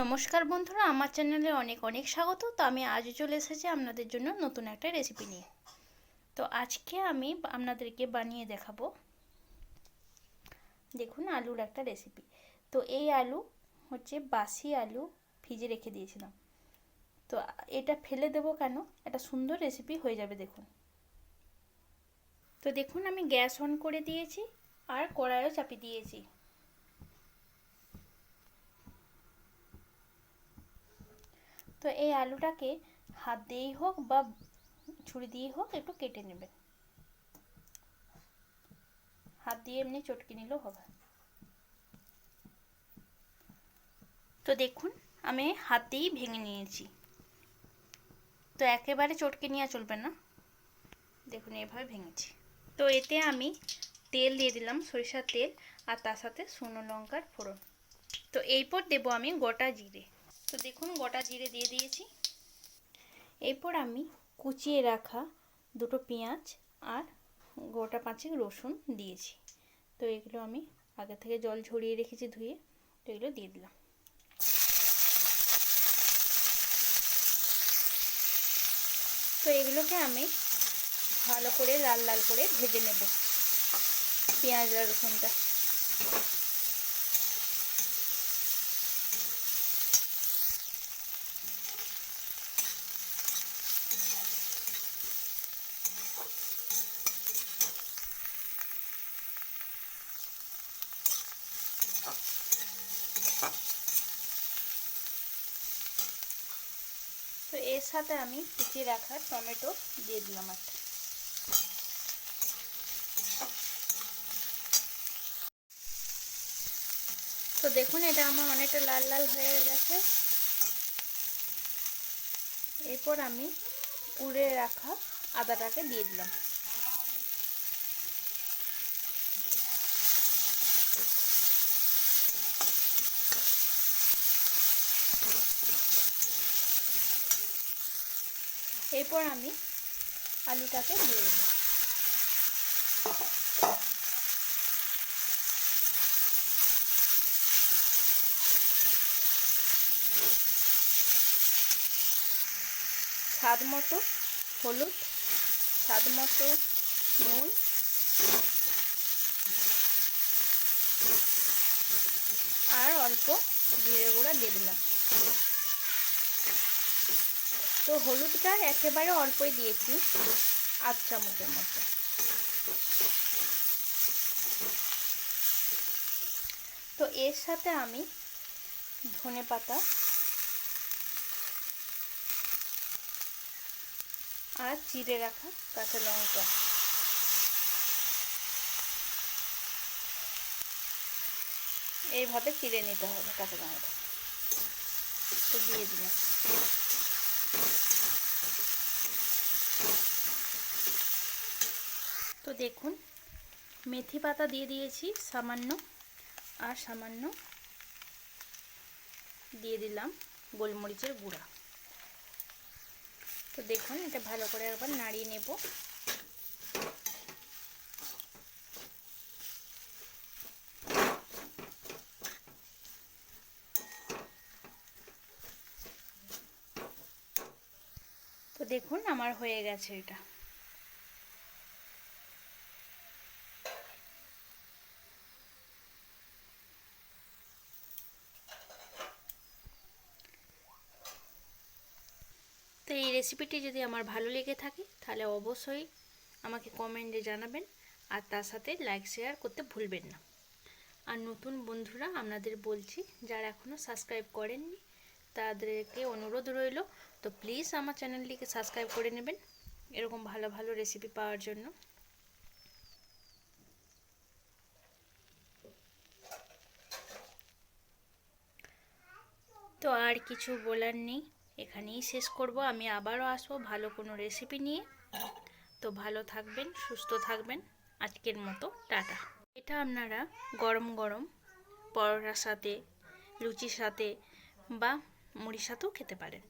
নমস্কার বন্ধুরা, আমার চ্যানেলে অনেক অনেক স্বাগত। তো আমি আজও চলে এসেছি আপনাদের জন্য নতুন একটা রেসিপি নিয়ে। তো আজকে আমি আপনাদেরকে বানিয়ে দেখাবো। দেখুন, আলুর একটা রেসিপি তো এই আলু হচ্ছে বাসি আলু ভিজে রেখে দিয়েছিলাম। তো এটা ফেলে দেবো কেন? একটা সুন্দর রেসিপি হয়ে যাবে, দেখুন। তো দেখুন, আমি গ্যাস অন করে দিয়েছি আর কড়াইও চাপিয়ে দিয়েছি। তো এই আলুটাকে হাত দিয়েই হোক বা ছুরি দিয়েই হোক একটু কেটে নেবেন। হাত দিয়ে এমনি চটকে নিলেও হবে। তো দেখুন, আমি হাত দিয়েই ভেঙে নিয়েছি। তো একেবারে চটকে নেওয়া চলবে না। দেখুন এভাবে ভেঙেছি। তো এতে আমি তেল দিয়ে দিলাম, সরিষার তেল আর তার সাথে শুকনো লঙ্কার ফোড়ন। তো এরপর দেবো আমি গোটা জিরে। তো দেখুন গোটা জিরে দিয়ে দিয়েছি। এরপর আমি কুচিয়ে রাখা দুটো পেঁয়াজ আর গোটা পাঁচেক রসুন দিয়েছি। তো এগুলো আমি আগে থেকে জল ঝরিয়ে রেখেছি ধুয়ে, তো এগুলো দিয়ে দিলাম। তো এগুলোকে আমি ভালো করে লাল লাল করে ভেজে নেব পেঁয়াজ আর রসুনটা তো এর সাথে আমি কুচিয়ে রাখা টমেটো দিয়ে দিলাম একটা। তো দেখুন, এটা আমার অনেকটা লাল লাল হয়ে গেছে। এরপর আমি পুড়ে রাখা আদাটাকে দিয়ে দিলাম। এরপর আমি আলুটাকে দিয়ে দিলাম স্বাদ মতো হলুদ, স্বাদ মতো নুন। আর অল্প জিরে গুঁড়া দিয়ে দিলাম। তো হলুদটা একেবারে অল্পই দিয়েছি, আধ চামচের মতো। তো এর সাথে আমি ধনে পাতা আর চিড়ে রাখা কাঁচা লঙ্কা। এইভাবে চিড়ে নিতে হবে কাঁচা লঙ্কা তো দিয়ে দিলাম। তো দেখুন, মেথি পাতা দিয়ে দিয়েছি, সামান্য, আর সামান্য দিয়ে দিলাম গোলমরিচের গুঁড়া। তো দেখুন, এটা ভালো করে একবার নাড়িয়ে নেব। তো দেখুন, আমার হয়ে গেছে এটা। রেসিপিটি যদি আমার ভালো লেগে থাকে, তাহলে অবশ্যই আমাকে কমেন্টে জানাবেন আর তার সাথে লাইক শেয়ার করতে ভুলবেন না। আর নতুন বন্ধুরা, আপনাদের বলছি, যারা এখনও সাবস্ক্রাইব করেননি, তাদেরকে অনুরোধ রইল, তো প্লিজ আমার চ্যানেলটিকে সাবস্ক্রাইব করে নেবেন। এরকম ভালো ভালো রেসিপি পাওয়ার জন্য। তো আর কিছু বলার নেই। এখানেই শেষ করব। আমি আবারও আসব ভালো কোনো রেসিপি নিয়ে। তো ভালো থাকবেন, সুস্থ থাকবেন। আজকের মতো টাটা। এটা আপনারা গরম গরম পরোটার সাথে, লুচির সাথে বা মুড়ির সাথেও খেতে পারেন।